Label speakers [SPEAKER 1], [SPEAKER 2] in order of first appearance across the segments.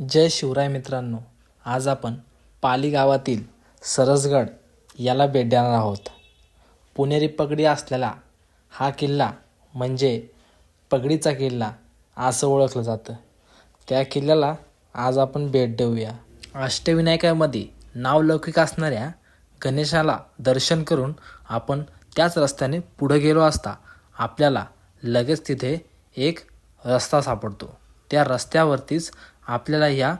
[SPEAKER 1] जय शिवराय मित्रांनो आज आपण पाली गावातील सरसगड याला भेट देणार आहोत. पुणेरी पगडी असलेला हा किल्ला म्हणजे पगडीचा किल्ला असं ओळखलं जातं. त्या किल्ल्याला आज आपण भेट देऊया. अष्टविनायकामध्ये नावलौकिक असणाऱ्या गणेशाला दर्शन करून आपण त्याच रस्त्याने पुढे गेलो असता आपल्याला लगेच तिथे एक रस्ता सापडतो. त्या रस्त्यावरतीच आपल्याला या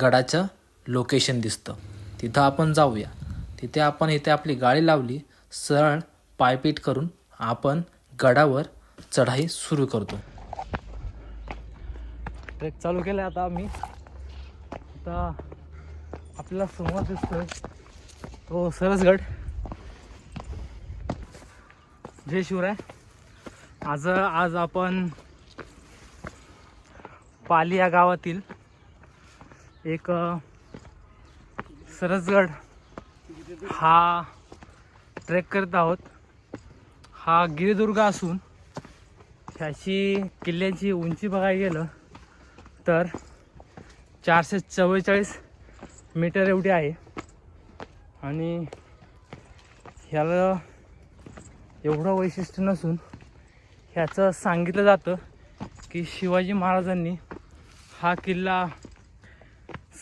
[SPEAKER 1] गडाचं लोकेशन दिसतं. तिथं आपण जाऊया. तिथे आपण इथे आपली गाडी लावली सरळ पायपीट करून आपण गडावर चढाई सुरू करतो. ट्रेक चालू केला आता आम्ही. आता आपल्याला समोर दिसतोय तो सरसगड. जय शिवराय. आज आज आपण पाली या गावातील एक सरसगड हा ट्रेक करत आहोत. हा गिरिदुर्ग असून ह्याची किल्ल्याची उंची बघायला गेलं तर चारशे चव्वेचाळीस मीटर एवढी आहे. आणि ह्याला एवढं वैशिष्ट्य नसून ह्याचं सांगितलं जातं की शिवाजी महाराजांनी हा किल्ला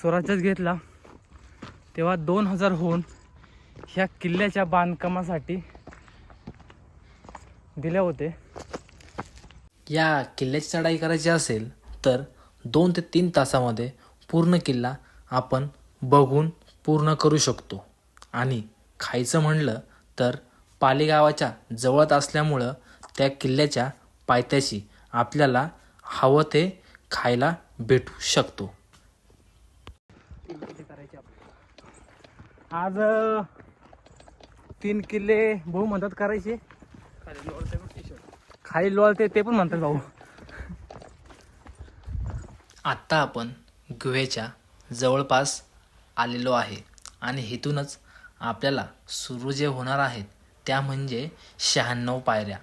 [SPEAKER 1] स्वराज्यच घेतला तेव्हा दोन हजार होऊन ह्या किल्ल्याच्या बांधकामासाठी दिले होते. या किल्ल्याची चढाई करायची असेल तर दोन ते तीन तासामध्ये पूर्ण किल्ला आपण बघून पूर्ण करू शकतो. आणि खायचं म्हणलं तर पालेगावाच्या जवळच असल्यामुळं त्या किल्ल्याच्या पायथ्याशी आपल्याला हवं ते खायला भेटू शकतो. आज तीन किल्ले भाऊ म्हणतात करायचे. खाली लोळते ते पण म्हणतात भाऊ. आत्ता आपण गुहेच्या जवळपास आलेलो आहे आणि इथूनच आपल्याला सुरू जे होणार आहेत त्या म्हणजे शहाण्णव पायऱ्या.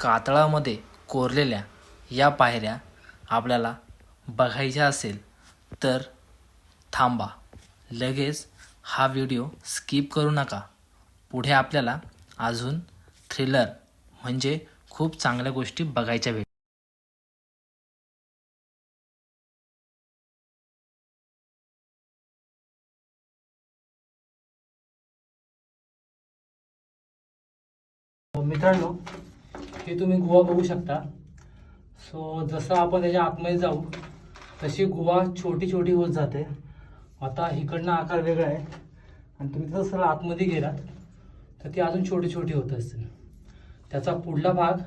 [SPEAKER 1] कातळामध्ये कोरलेल्या या पायऱ्या आपल्याला बघायच्या असेल तर थांबा. लगेच हा व्हिडिओ स्किप करू नका. पुढे आपल्याला अजून थ्रिलर म्हणजे खूप चांगल्या गोष्टी बघायच्या भेट हो, मित्रांनो हे तुम्ही गोवा बघू शकता. सो जसं आपण त्याच्या आतमध्ये जाऊ तशी गोवा छोटी छोटी होत जाते. आता इकडनं आकार वेगळा आहे. आणि तुम्ही जसं आतमध्ये गेलात तर ती अजून छोटी छोटी होत असते त्याचा पुढला भाग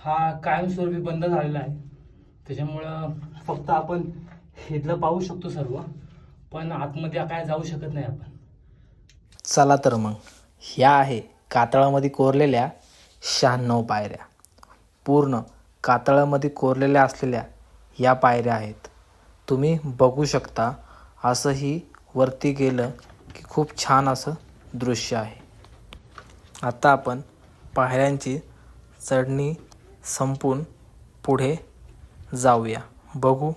[SPEAKER 1] हा कायमस्वरूपी बंद झालेला आहे. त्याच्यामुळं फक्त आपण हेदलं पाहू शकतो सर्व पण आतमध्ये काय जाऊ शकत नाही आपण. चला तर मग. ह्या आहे कातळामध्ये कोरलेल्या शहाण्णव पायऱ्या. पूर्ण कातळामध्ये कोरलेल्या असलेल्या या पायऱ्या आहेत. तुम्ही बघू शकता असंही वरती गेलं की खूप छान असं दृश्य आहे. आता आपण पायऱ्यांची चढणी संपून पुढे जाऊया. बघू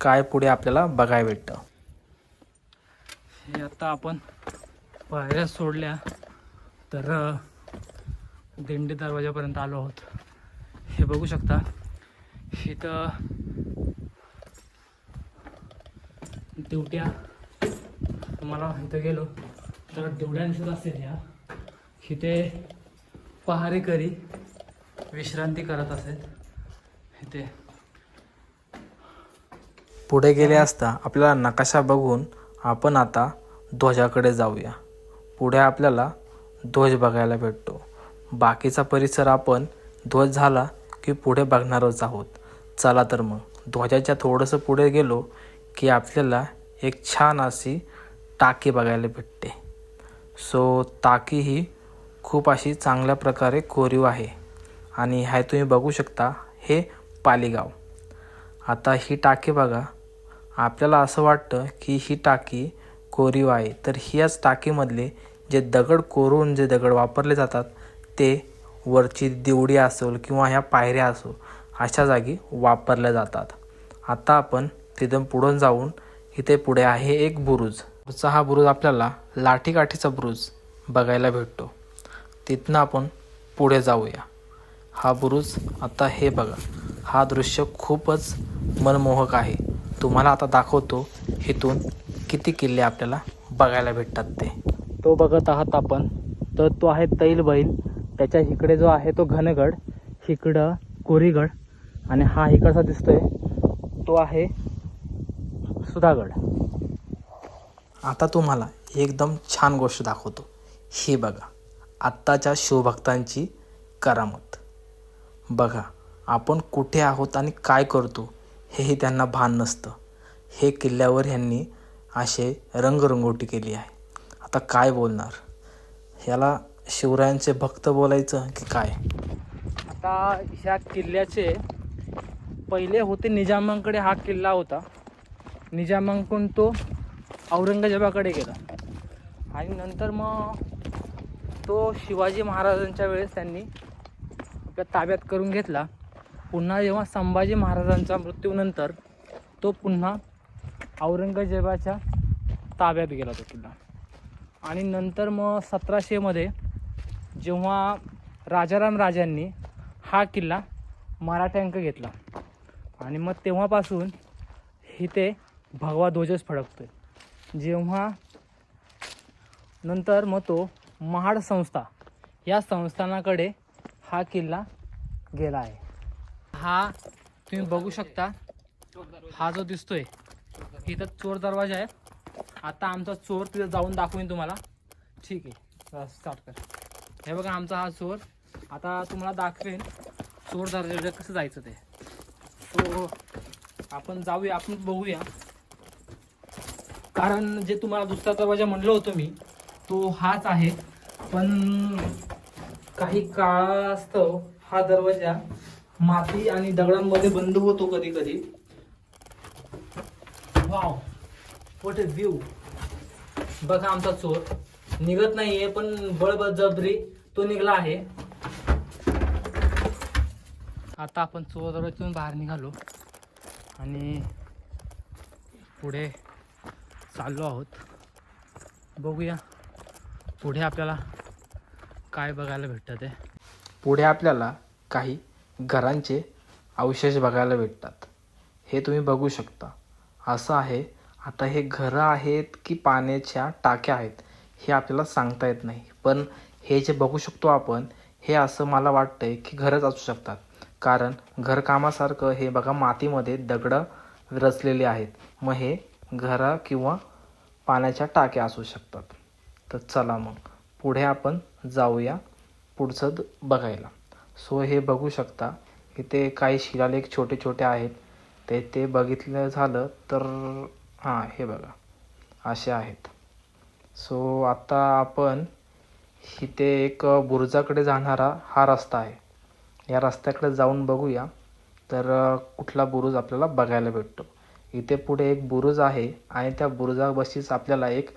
[SPEAKER 1] काय पुढे आपल्याला बघायला भेटतं. हे आता आपण पायऱ्या सोडल्या तर दिंडी दरवाजापर्यंत आलो आहोत. हे बघू शकता इथं दिवट्या. तुम्हाला इथं गेलो. तर दिवड्या दिसत असेल ह्या इथे पहारेकरी विश्रांती करत असेल. इथे. पुढे गेले असता आपल्याला नकाशा बघून आपण आता ध्वजाकडे जाऊया. पुढे आपल्याला ध्वज बघायला भेटतो. बाकीचा परिसर आपण ध्वज झाला की पुढे बघणारच आहोत. चला तर मग. ध्वजाच्या थोडंसं पुढे गेलो की आपल्याला एक छान अशी टाकी बघायला भेटते. सो टाकी ही खूप अशी चांगल्या प्रकारे कोरीव आहे. आणि हाय तुम्ही बघू शकता हे पालीगाव. आता ही टाकी बघा. आपल्याला असं वाटतं की ही टाकी कोरीव आहे. तर ह्याच टाकीमधले जे दगड कोरून जे दगड वापरले जातात ते वरची दिवडी असेल किंवा ह्या पायऱ्या असो अशा जागी वापरल्या जातात. आता आपण तिथून पुढून जाऊन इथे पुढे आहे एक बुरुज. पुढचा हा बुरुज आपल्याला लाठीकाठीचा बुरुज बघायला भेटतो. तिथनं आपण पुढे जाऊया. हा बुरुज आता हे बघा. हा दृश्य खूपच मनमोहक आहे. तुम्हाला आता दाखवतो इथून किती किल्ले आपल्याला बघायला भेटतात ते.
[SPEAKER 2] तो बघत आहात आपण. तर तो आहे तैल बैल. त्याच्या इकडे जो आहे तो घनगड. इकडं कोरीगड. आणि हा इकडचा दिसतोय. तो आहे सुधागड.
[SPEAKER 1] आता तुम्हाला एकदम छान गोष्ट दाखवतो. ही बघा आत्ताच्या शिवभक्तांची करामत. बघा आपण कुठे आहोत आणि काय करतो हेही त्यांना भान नसतं. हे किल्ल्यावर ह्यांनी असे रंगरंगोटी केली आहे. आता काय बोलणार? ह्याला शिवरायांचे भक्त बोलायचं की काय?
[SPEAKER 2] आता ह्या किल्ल्याचे पहिले होते निजामांकडे हा किल्ला होता. निजामांकडून तो औरंगजेबाकडे गेला. आणि नंतर मग तो शिवाजी महाराजांच्या वेळेस त्यांनी आपल्या ताब्यात करून घेतला. पुन्हा जेव्हा संभाजी महाराजांचा मृत्यूनंतर तो पुन्हा औरंगजेबाच्या ताब्यात गेला तो किल्ला आणि नंतर मग सतराशेमध्ये जेव्हा राजाराम राजांनी हा किल्ला मराठ्यांक घेतला. आणि मग तेव्हापासून इथे भगवा ध्वजच फडकतोय. जेव्हा नंतर मग तो महाड संस्था या संस्थानाकडे हा किल्ला गेला आहे. हा तुम्ही बघू शकता. हा जो दिसतोय इथं चोर दरवाजा आहे. आता आमचा चोर तिथं जाऊन दाखवेन तुम्हाला. ठीक आहे. स्टार्ट कर. हे बघा आमचा हा चोर. आता तुम्हाला दाखवेन चोर दरवाजा कसं जायचं ते. तो आपण जाऊया आपण बघूया. कारण जे तुम्हाला दुसरा दरवाजा म्हणलं होतं मी तो हाच आहे. पण काही काळास्तव हा दरवाजा माती आणि दगडांमध्ये बंद होतो कधी कधी वाव वॉट ए व्ह्यू बघा आमचा चोर. निघत नाहीये पण बळबजबरी तो निघला आहे. आता आपण चोर दरवाजातून बाहेर निघालो. आणि पुढे चाललो आहोत. बघूया पुढे आपल्याला काय बघायला भेटतं ते.
[SPEAKER 1] पुढे आपल्याला काही घरांचे अवशेष बघायला भेटतात. हे तुम्ही बघू शकता. असं आहे आता हे घरं आहेत की पाण्याच्या टाक्या आहेत हे आपल्याला सांगता येत नाही. पण हे जे बघू शकतो आपण हे असं मला वाटतंय की घरच असू शकतात. कारण घरकामासारखं हे बघा मातीमध्ये दगडं रचलेले आहेत. मग हे घरा किंवा पाण्याच्या टाक्या असू शकतात. तर चला मग पुढे आपण जाऊया पुढचं बघायला. सो हे बघू शकता इथे काही शिलालेख छोटे छोटे आहेत. ते ते बघितलं झालं तर हां हे बघा. असे आहेत. सो आता आपण इथे एक बुरुजाकडे जाणारा हा रस्ता आहे. या रस्त्याकडे जाऊन बघूया. तर कुठला बुरुज आपल्याला बघायला भेटतो. इथे पुढे एक बुरुज आहे आणि त्या बुरुजापाशीच आपल्याला एक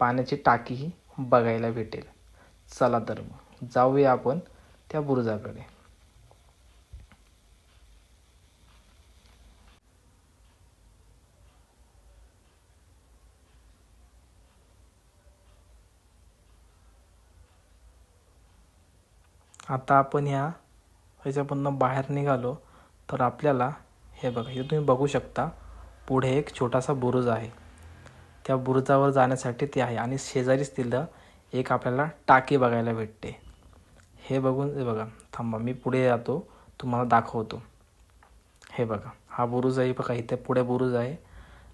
[SPEAKER 1] पाण्याची टाकीही बघायला भेटेल. चला तर मग जाऊया आपण त्या बुरुजाकडे. आता आपण ह्या ह्याच्यामधनं बाहेर निघालो तर आपल्याला हे बघा हे तुम्ही बघू शकता. पुढे एक छोटासा बुरुज आहे. त्या बुरुजावर जाण्यासाठी ते आहे आणि शेजारीच तिथं एक आपल्याला टाकी बघायला भेटते. हे बघून हे बघा थांबा मी पुढे जातो तुम्हाला दाखवतो. हे बघा हा बुरुज आहे बघा इथे पुढे बुरुज आहे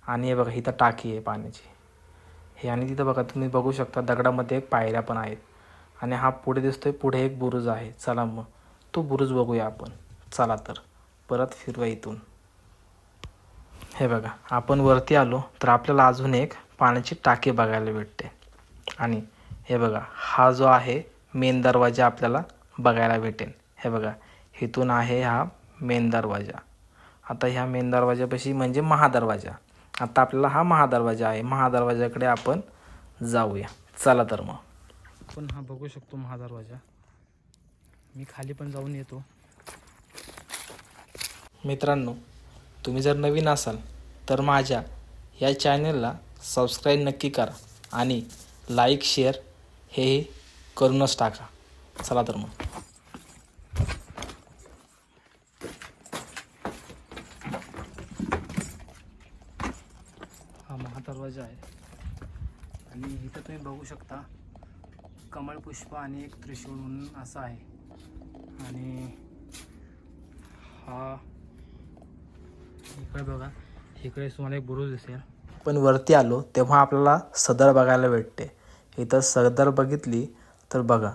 [SPEAKER 1] आणि हे बघा इथं टाकी आहे पाण्याची. हे आणि तिथं बघा तुम्ही बघू शकता दगडामध्ये एक पायऱ्या पण आहेत. आणि हा पुढे दिसतोय पुढे एक बुरुज आहे. चला मग तो बुरुज बघूया आपण. चला तर परत फिरवा इथून. हे बघा आपण वरती आलो तर आपल्याला अजून एक पाण्याची टाकी बघायला भेटते. आणि हे बघा हा जो आहे मेन दरवाजा आपल्याला बघायला भेटेल. हे बघा इथून आहे हा मेन दरवाजा. आता ह्या मेन दरवाजापाशी म्हणजे महादरवाजा. आता आपल्याला हा महादरवाजा आहे. महादरवाजाकडे आपण जाऊया. चला तर मग.
[SPEAKER 2] आपण हा बघू शकतो महादरवाजा. मी खाली पण जाऊन येतो.
[SPEAKER 1] मित्रांनो तुम्ही जर नवीन असाल तर माझ्या या चॅनलला सबस्क्राईब नक्की करा आणि लाईक शेअर हे करूनच टाका. चला तर मग. हा महादरवाजा आहे. आणि इथं तुम्ही बघू शकता कमळपुष्प आणि एक त्रिशूळ म्हणून असं आहे. आणि हा इकडे बघा. इकडे तुम्हाला एक बुरुज दिसेल. पण वरती आलो तेव्हा आपल्याला सदर बघायला भेटते. इथं सदर बघितली तर बघा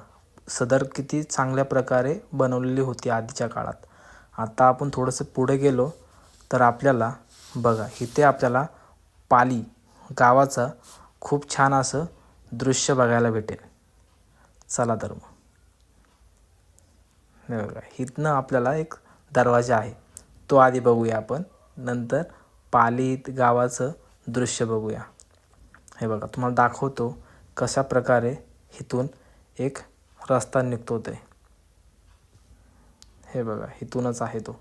[SPEAKER 1] सदर किती चांगल्या प्रकारे बनवलेली होती आधीच्या काळात. आता आपण थोडंसं पुढे गेलो तर आपल्याला बघा इथे आपल्याला पाली गावाचं खूप छान असं दृश्य बघायला भेटेल. चला तर मग. बघा इथनं आपल्याला एक दरवाजा आहे. तो आधी बघूया आपण. नंतर पालीत गावाचं दृश्य बघूया. हे बघा तुम्हाला दाखवतो कशा प्रकारे इथून एक रस्ता निघतो ते हे बघा इथूनच आहे तो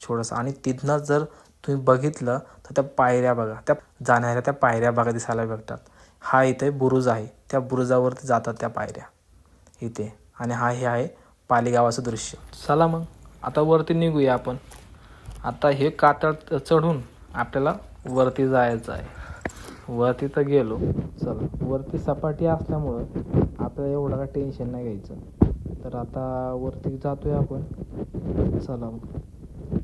[SPEAKER 1] छोटासा. आणि तिथनं जर तुम्ही बघितलं तर त्या पायऱ्या बघा त्या जाणाऱ्या त्या पायऱ्या बघा दिसायला भेटतात. हा इथे बुरुज आहे त्या बुरुजावरती जातात त्या पायऱ्या इथे. आणि हा हे आहे पालीगावाचं दृश्य. चला मग आता वरती निघूया आपण. आता हे कातळ चढून आपल्याला वरती जायचं आहे. वरती तर गेलो. चला वरती सपाटी असल्यामुळं आपल्याला एवढं काय टेन्शन नाही घ्यायचं. तर आता वरती जातोय आपण. चला मग.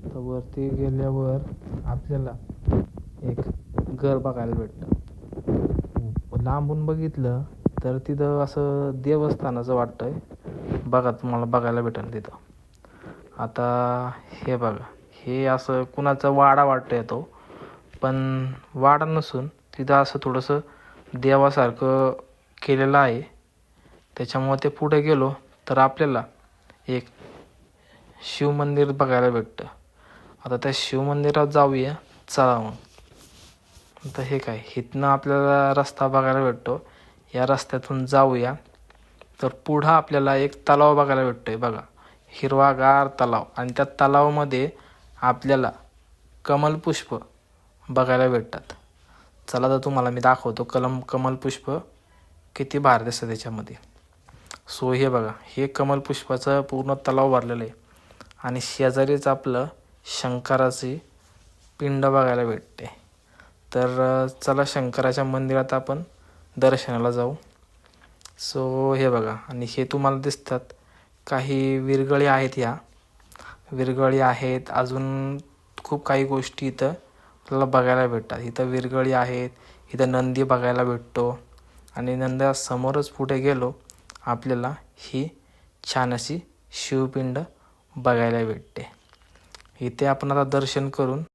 [SPEAKER 1] तर वरती गेल्यावर आपल्याला एक घर बघायला भेटतं. लांबून बघितलं तर तिथं असं देवस्थानाचं वाटतं आहे बघा तुम्हाला बघायला भेटेल तिथं. आता हे बघा. हे असं कुणाचा वाडा वाटतोय तो. पण वाडा नसून तिथं असं थोडंसं देवासारखं केलेलं आहे. त्याच्यामुळे ते पुढे गेलो तर आपल्याला एक शिवमंदिर बघायला भेटतं. आता त्या शिवमंदिरात जाऊया. चला मग. आता हे काय इथनं आपल्याला रस्ता बघायला भेटतो. या रस्त्यातून जाऊया. तर पुढं आपल्याला एक तलाव बघायला भेटतो आहे बघा. हिरवागार तलाव. आणि त्या तलावामध्ये आपल्याला कमलपुष्प बघायला भेटतात. चला तर तुम्हाला मी दाखवतो कलम कमलपुष्प किती भार दिसतं त्याच्यामध्ये. सो हे बघा हे कमलपुष्पाचं पूर्ण तलाव भरलेलं आहे. आणि शेजारीच आपलं शंकराची पिंड बघायला भेटते. तर चला शंकराच्या मंदिरात आपण दर्शनाला जाऊ. सो हे बघा आणि हे तुम्हाला दिसतात. काही विरगळी आहेत ह्या विरगळी आहेत. अजून खूप काही गोष्टी इथं आपल्याला बघायला भेटतात. इथं विरगळी आहेत इथं नंदी बघायला भेटतो आणि नंद्यासमोरच पुढे गेलो आपल्याला ही छान अशी शिवपिंड बघायला भेटते. इथे आपण आता दर्शन करून